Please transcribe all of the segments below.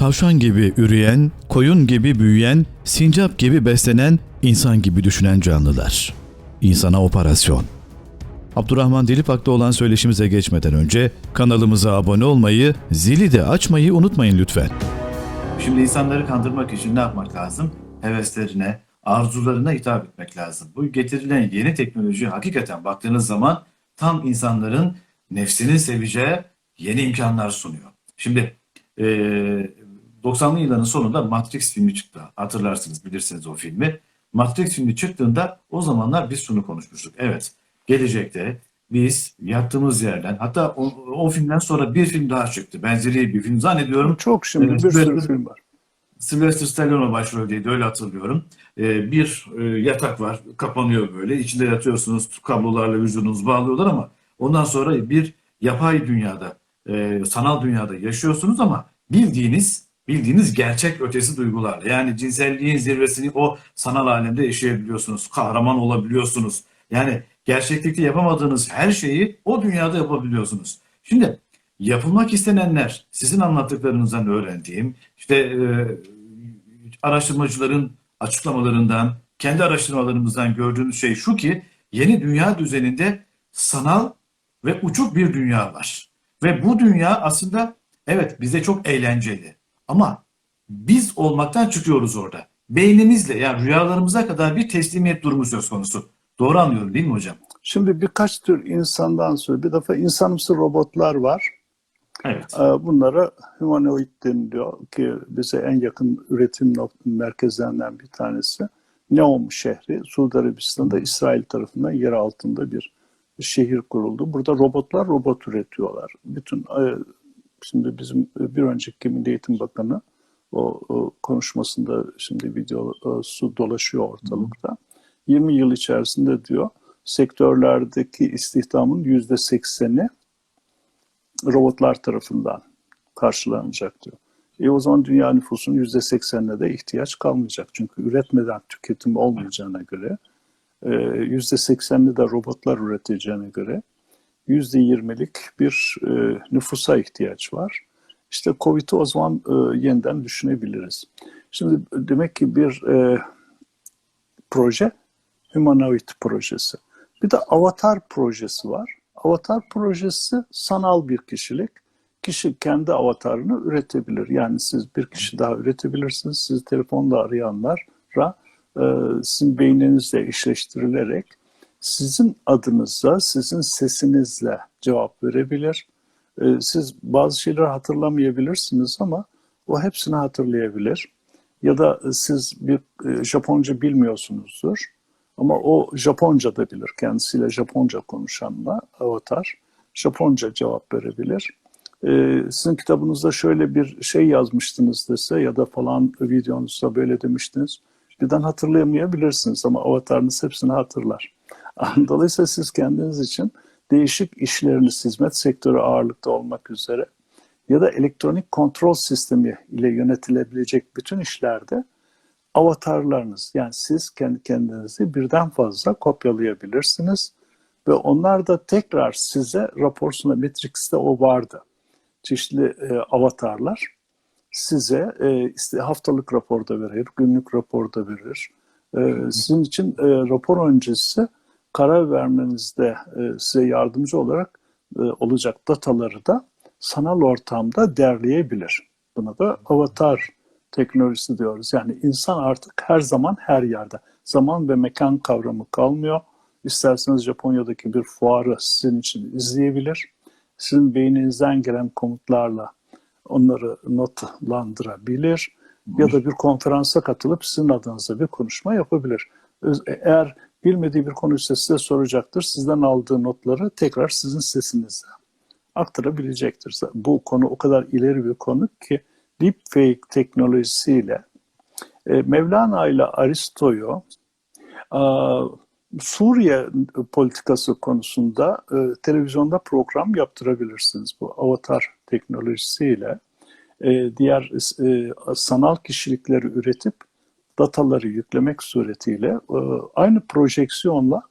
Tavşan gibi üreyen, koyun gibi büyüyen, sincap gibi beslenen, insan gibi düşünen canlılar. İnsana operasyon. Abdurrahman Dilipak'ta olan söyleşimize geçmeden önce kanalımıza abone olmayı, zili de açmayı unutmayın lütfen. Şimdi insanları kandırmak için ne yapmak lazım? Heveslerine, arzularına hitap etmek lazım. Bu getirilen yeni teknoloji hakikaten baktığınız zaman tam insanların nefsini seveceği yeni imkanlar sunuyor. Şimdi eee 90'lı yılların sonunda Matrix filmi çıktı. Hatırlarsınız, bilirsiniz o filmi. Matrix filmi çıktığında o zamanlar biz şunu konuşmuştuk. Evet, gelecekte biz yattığımız yerden hatta o, o filmden sonra bir film daha çıktı. Benzeri bir film zannediyorum. Çok şimdi Evet, bir sürü film var. Sylvester Stallone başroldeydi öyle hatırlıyorum. Ee, bir e, yatak var kapanıyor böyle içinde yatıyorsunuz kablolarla vücudunuzu bağlıyorlar ama ondan sonra bir yapay dünyada e, sanal dünyada yaşıyorsunuz ama bildiğiniz bildiğiniz gerçek ötesi duygularla yani cinselliğin zirvesini o sanal alemde yaşayabiliyorsunuz kahraman olabiliyorsunuz yani gerçeklikte yapamadığınız her şeyi o dünyada yapabiliyorsunuz. Şimdi yapılmak istenenler sizin anlattıklarınızdan öğrendiğim işte e, araştırmacıların açıklamalarından, kendi araştırmalarımızdan gördüğümüz şey şu ki yeni dünya düzeninde sanal ve uçuk bir dünya var. Ve bu dünya aslında evet bize çok eğlenceli ama biz olmaktan çıkıyoruz orada. Beynimizle yani rüyalarımıza kadar bir teslimiyet durumu söz konusu. Doğru anlıyorum değil mi hocam? Şimdi birkaç tür insandan sonra bir defa insanımsı robotlar var. Evet. Ee, Bunlara humanoid deniliyor ki bize en yakın üretim merkezlerinden bir tanesi. Neom şehri Suudi Arabistan'da İsrail tarafından yer altında bir şehir kuruldu. Burada robotlar robot üretiyorlar. Bütün e, şimdi bizim bir önceki Milli Eğitim Bakanı o, o konuşmasında şimdi videosu dolaşıyor ortalıkta. 20 yıl içerisinde diyor sektörlerdeki istihdamın yüzde sekseni robotlar tarafından karşılanacak diyor. E o zaman dünya nüfusunun yüzde seksenine de ihtiyaç kalmayacak. Çünkü üretmeden tüketim olmayacağına göre e, yüzde seksenini de robotlar üreteceğine göre yüzde yirmilik bir e, nüfusa ihtiyaç var. İşte Covid'i o zaman e, yeniden düşünebiliriz. Şimdi demek ki bir e, proje humanoid projesi. Bir de avatar projesi var. Avatar projesi sanal bir kişilik. Kişi kendi avatarını üretebilir. Yani siz bir kişi daha üretebilirsiniz. Sizi telefonla arayanlara e, sizin beyninizle eşleştirilerek sizin adınıza, sizin sesinizle cevap verebilir. E, siz bazı şeyleri hatırlamayabilirsiniz ama o hepsini hatırlayabilir. Ya da siz bir e, Japonca bilmiyorsunuzdur. Ama o Japonca da bilir. Kendisiyle Japonca konuşanla avatar Japonca cevap verebilir. Ee, sizin kitabınızda şöyle bir şey yazmıştınız dese ya da falan videonuzda böyle demiştiniz. Birden hatırlayamayabilirsiniz ama avatarınız hepsini hatırlar. Dolayısıyla siz kendiniz için değişik işleriniz, hizmet sektörü ağırlıkta olmak üzere ya da elektronik kontrol sistemi ile yönetilebilecek bütün işlerde avatarlarınız yani siz kendi kendinizi birden fazla kopyalayabilirsiniz ve onlar da tekrar size rapor sunar. Matrix'te o vardı. Çeşitli e, avatarlar size e, işte haftalık raporda verir, günlük raporda verir. E, sizin için e, rapor öncesi karar vermenizde e, size yardımcı olarak e, olacak dataları da sanal ortamda derleyebilir. Buna da avatar teknolojisi diyoruz. Yani insan artık her zaman her yerde. Zaman ve mekan kavramı kalmıyor. İsterseniz Japonya'daki bir fuarı sizin için izleyebilir. Sizin beyninizden gelen komutlarla onları notlandırabilir. Ya da bir konferansa katılıp sizin adınıza bir konuşma yapabilir. Eğer bilmediği bir konuysa size soracaktır. Sizden aldığı notları tekrar sizin sesinizle aktarabilecektir. Bu konu o kadar ileri bir konu ki deepfake teknolojisiyle e, Mevlana ile Aristo'yu e, Suriye politikası konusunda e, televizyonda program yaptırabilirsiniz bu avatar teknolojisiyle. Diğer sanal kişilikleri üretip dataları yüklemek suretiyle e, aynı projeksiyonla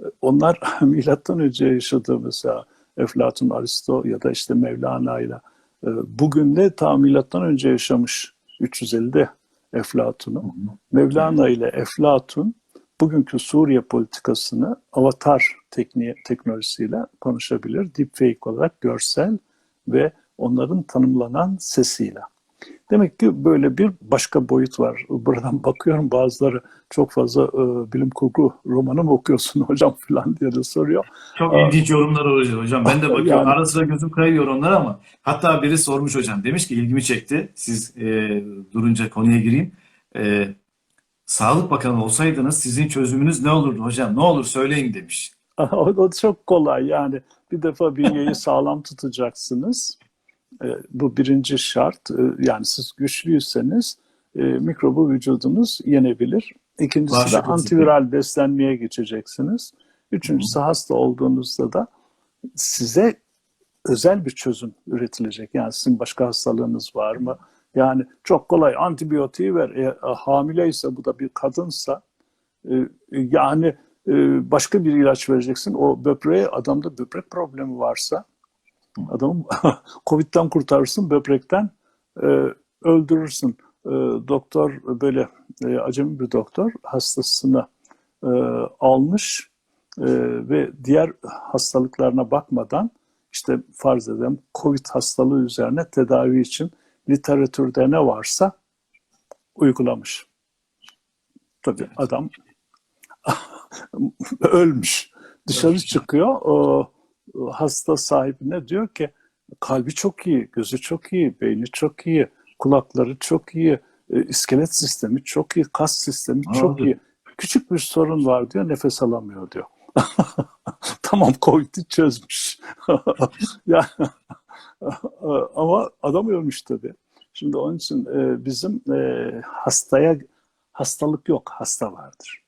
e, onlar milattan önce yaşadığı mesela Eflatun, Aristo ya da işte Mevlana ile e, bugün de ta milattan önce yaşamış 350'de Eflatun'u. Mevlana ile Eflatun bugünkü Suriye politikasını avatar tekniği, teknolojisiyle konuşabilir. Deepfake olarak görsel ve onların tanımlanan sesiyle. Demek ki böyle bir başka boyut var. Buradan bakıyorum bazıları çok fazla e, bilim kurgu romanı mı okuyorsun hocam falan diye de soruyor. Çok Aa. ilginç yorumlar oluyor hocam. Ben de bakıyorum. Yani- Ara sıra gözüm kayıyor onlara ama hatta biri sormuş hocam. Demiş ki ilgimi çekti. Siz e, durunca konuya gireyim. E, Sağlık Bakanı olsaydınız sizin çözümünüz ne olurdu hocam? Ne olur söyleyin demiş. o, o çok kolay yani bir defa bünyeyi sağlam tutacaksınız. E, bu birinci şart. E, yani siz güçlüyseniz e, mikrobu vücudunuz yenebilir. İkincisi de Bağışıklık antiviral beslenmeye geçeceksiniz. Üçüncüsü hasta olduğunuzda da size özel bir çözüm üretilecek. Yani sizin başka hastalığınız var mı? Yani çok kolay antibiyotiği ver. E, hamileyse bu da bir kadınsa e, yani e, başka bir ilaç vereceksin. O böbreğe adamda böbrek problemi varsa adamı Covid'den kurtarırsın, böbrekten e, öldürürsün. E, doktor böyle e, acemi bir doktor hastasını e, almış e, ve diğer hastalıklarına bakmadan işte farz edelim Covid hastalığı üzerine tedavi için literatürde ne varsa uygulamış. Tabii adam ölmüş. Dışarı çıkıyor. O hasta sahibine diyor ki kalbi çok iyi, gözü çok iyi, beyni çok iyi, kulakları çok iyi, e, iskelet sistemi çok iyi, kas sistemi Ne çok iyi. Küçük bir sorun var diyor, nefes alamıyor diyor. tamam Covid'i çözmüş. ya, ama adam ölmüş tabii. Şimdi onun için e, bizim e, hastaya hastalık yok, hasta vardır.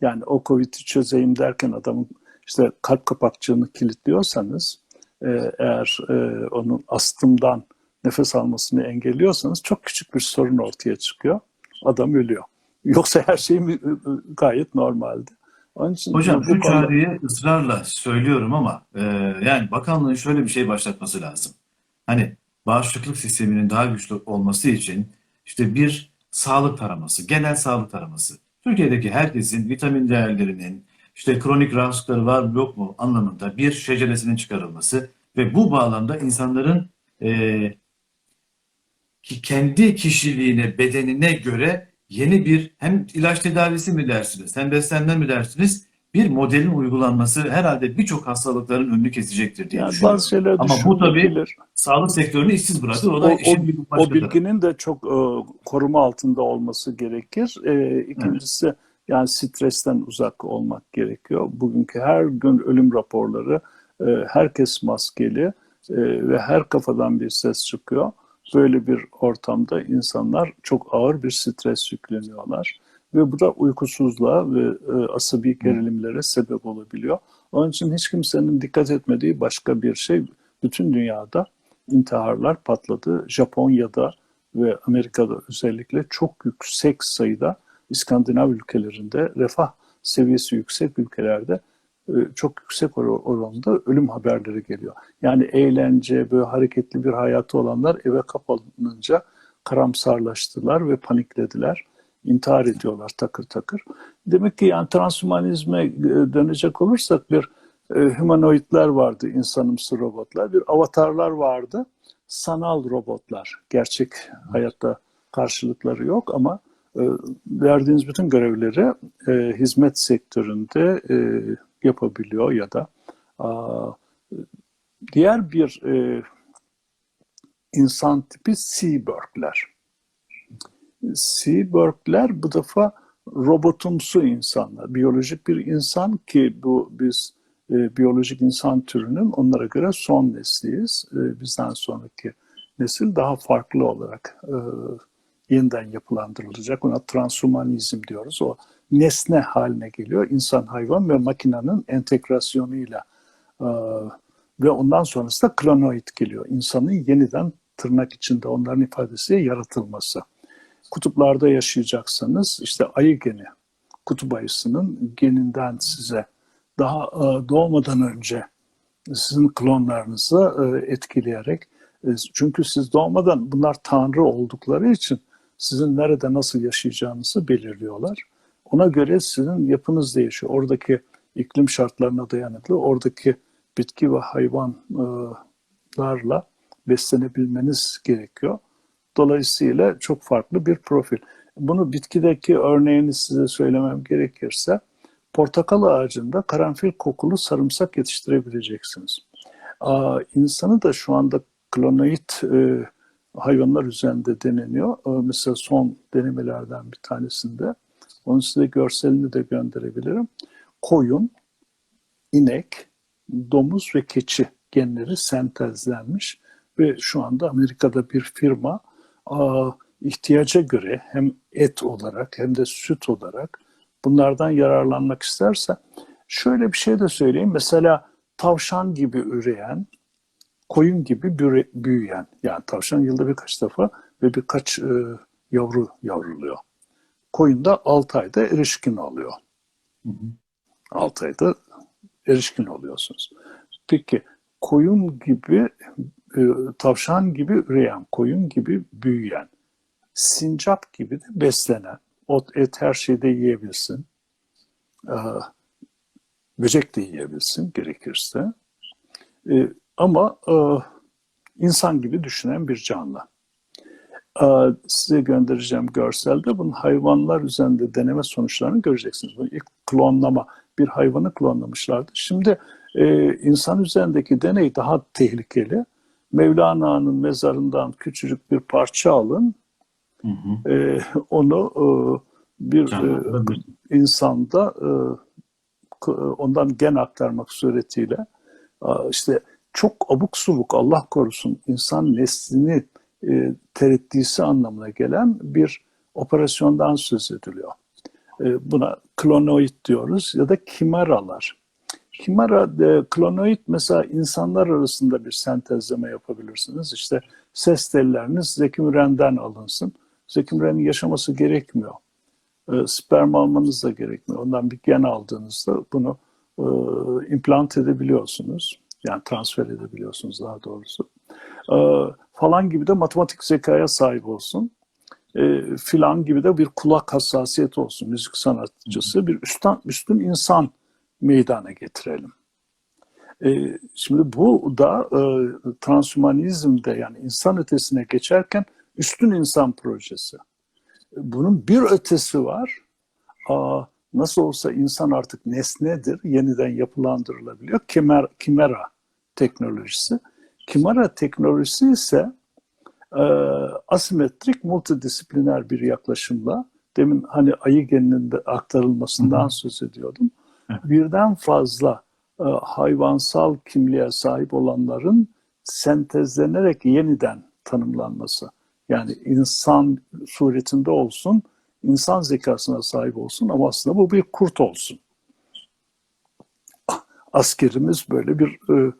Yani o Covid'i çözeyim derken adamın işte kalp kapakçığını kilitliyorsanız e, eğer e, onun astımdan nefes almasını engelliyorsanız çok küçük bir sorun ortaya çıkıyor. Adam ölüyor. Yoksa her şey gayet normaldi. Onun için Hocam bu şu konuda- ısrarla söylüyorum ama e, yani bakanlığın şöyle bir şey başlatması lazım. Hani bağışıklık sisteminin daha güçlü olması için işte bir sağlık taraması, genel sağlık taraması. Türkiye'deki herkesin vitamin değerlerinin, işte kronik rahatsızlıkları var mı yok mu anlamında bir şeceresinin çıkarılması ve bu bağlamda insanların e, ki kendi kişiliğine, bedenine göre yeni bir hem ilaç tedavisi mi dersiniz, hem beslenme mi dersiniz bir modelin uygulanması herhalde birçok hastalıkların önünü kesecektir diye yani düşünüyorum. bazı şeyler Ama bu tabii sağlık sektörünü işsiz bırakır. O O, da o, işin başka o bilginin de çok e, koruma altında olması gerekir. E, ikincisi yani stresten uzak olmak gerekiyor. Bugünkü her gün ölüm raporları, e, herkes maskeli e, ve her kafadan bir ses çıkıyor. Böyle bir ortamda insanlar çok ağır bir stres yükleniyorlar. Ve bu da uykusuzluğa ve e, asabi gerilimlere sebep olabiliyor. Onun için hiç kimsenin dikkat etmediği başka bir şey bütün dünyada intiharlar patladı. Japonya'da ve Amerika'da özellikle çok yüksek sayıda İskandinav ülkelerinde refah seviyesi yüksek ülkelerde e, çok yüksek or- oranda ölüm haberleri geliyor. Yani eğlence, böyle hareketli bir hayatı olanlar eve kapanınca karamsarlaştılar ve paniklediler. İntihar ediyorlar takır takır. Demek ki yani transhumanizme e, dönecek olursak bir e, humanoidler vardı, insanımsı robotlar. Bir avatarlar vardı, sanal robotlar. Gerçek hayatta karşılıkları yok ama verdiğiniz bütün görevleri e, hizmet sektöründe e, yapabiliyor ya da a, diğer bir e, insan tipi cyborgler. Cyborgler bu defa robotumsu insanlar. Biyolojik bir insan ki bu biz e, biyolojik insan türünün onlara göre son nesliyiz. E, bizden sonraki nesil daha farklı olarak e, yeniden yapılandırılacak. Ona transhumanizm diyoruz. O nesne haline geliyor. İnsan, hayvan ve makinenin entegrasyonuyla e, ve ondan sonrası da klonoid geliyor. İnsanın yeniden tırnak içinde onların ifadesi yaratılması. Kutuplarda yaşayacaksanız işte ayı geni, kutup ayısının geninden size daha e, doğmadan önce sizin klonlarınızı e, etkileyerek Çünkü siz doğmadan bunlar tanrı oldukları için sizin nerede nasıl yaşayacağınızı belirliyorlar. Ona göre sizin yapınız değişiyor. Oradaki iklim şartlarına dayanıklı, oradaki bitki ve hayvanlarla beslenebilmeniz gerekiyor. Dolayısıyla çok farklı bir profil. Bunu bitkideki örneğini size söylemem gerekirse, portakal ağacında karanfil kokulu sarımsak yetiştirebileceksiniz. Aa, insanı da şu anda klonoid e, hayvanlar üzerinde deneniyor. Ee, mesela son denemelerden bir tanesinde, onun size görselini de gönderebilirim. Koyun, inek, domuz ve keçi genleri sentezlenmiş ve şu anda Amerika'da bir firma ihtiyaca göre hem et olarak hem de süt olarak bunlardan yararlanmak isterse şöyle bir şey de söyleyeyim. Mesela tavşan gibi üreyen, koyun gibi büre- büyüyen, yani tavşan yılda birkaç defa ve birkaç e, yavru yavruluyor. Koyun da 6 ayda erişkin oluyor. 6 ayda erişkin oluyorsunuz. Peki koyun gibi, e, tavşan gibi üreyen, koyun gibi büyüyen, sincap gibi de beslenen, ot, et her şeyde yiyebilsin, e, böcek de yiyebilsin gerekirse. E, ama e, insan gibi düşünen bir canlı. E, size göndereceğim görselde bunun hayvanlar üzerinde deneme sonuçlarını göreceksiniz. Bu ilk klonlama, bir hayvanı klonlamışlardı. Şimdi e, insan üzerindeki deney daha tehlikeli. Mevlana'nın mezarından küçücük bir parça alın, Hı hı. e, onu e, bir e, insanda e, ondan gen aktarmak suretiyle işte çok abuk subuk Allah korusun insan neslini e, tereddisi anlamına gelen bir operasyondan söz ediliyor. E, buna klonoid diyoruz ya da kimeralar. Kimera, e, klonoid mesela insanlar arasında bir sentezleme yapabilirsiniz. İşte ses telleriniz Zeki Müren'den alınsın. Zeki Müren'in yaşaması gerekmiyor. E, sperm almanız da gerekmiyor. Ondan bir gen aldığınızda bunu e, implant edebiliyorsunuz. Yani transfer edebiliyorsunuz daha doğrusu. E, falan gibi de matematik zekaya sahip olsun. E, filan gibi de bir kulak hassasiyeti olsun. Müzik sanatçısı bir üstten, üstün insan meydana getirelim. E, şimdi bu da e, transhumanizmde yani insan ötesine geçerken üstün insan projesi. Bunun bir ötesi var. Aa, nasıl olsa insan artık nesnedir, yeniden yapılandırılabiliyor. Kimer, kimera teknolojisi. Kimera teknolojisi ise e, asimetrik, multidisipliner bir yaklaşımla, demin hani ayı geninin de aktarılmasından Hı hı. söz ediyordum. Evet. Birden fazla e, hayvansal kimliğe sahip olanların sentezlenerek yeniden tanımlanması. Yani insan suretinde olsun, insan zekasına sahip olsun ama aslında bu bir kurt olsun. Askerimiz böyle bir e,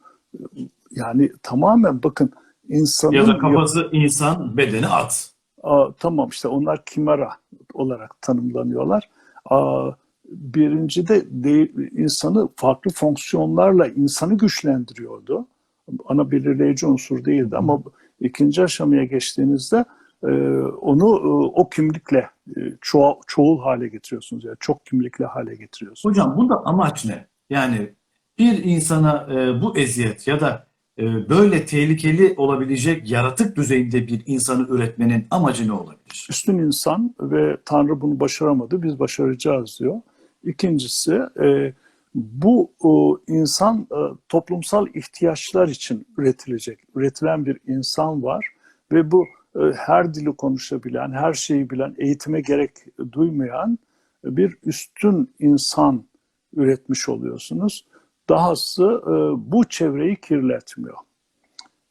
yani tamamen bakın insanın Ya da kafası insan, bedeni at. Aa, tamam işte onlar kimera olarak tanımlanıyorlar. Aa, birinci de, de insanı farklı fonksiyonlarla insanı güçlendiriyordu. Ana belirleyici unsur değildi ama ikinci aşamaya geçtiğinizde e, onu e, o kimlikle e, çoğu, çoğul hale getiriyorsunuz. Yani çok kimlikli hale getiriyorsunuz. Hocam bunda amaç ne? Yani bir insana e, bu eziyet ya da e, böyle tehlikeli olabilecek yaratık düzeyinde bir insanı üretmenin amacı ne olabilir? üstün insan ve Tanrı bunu başaramadı, biz başaracağız diyor. İkincisi e, bu o, insan e, toplumsal ihtiyaçlar için üretilecek, üretilen bir insan var ve bu e, her dili konuşabilen, her şeyi bilen, eğitime gerek duymayan bir üstün insan üretmiş oluyorsunuz. Dahası e, bu çevreyi kirletmiyor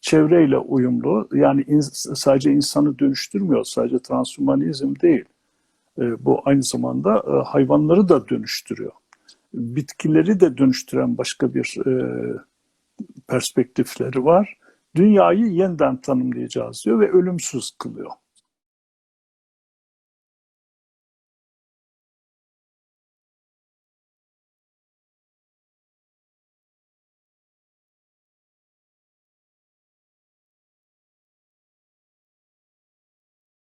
çevreyle uyumlu. Yani ins- sadece insanı dönüştürmüyor, sadece transhumanizm değil. E, bu aynı zamanda e, hayvanları da dönüştürüyor. Bitkileri de dönüştüren başka bir e, perspektifleri var. Dünyayı yeniden tanımlayacağız diyor ve ölümsüz kılıyor.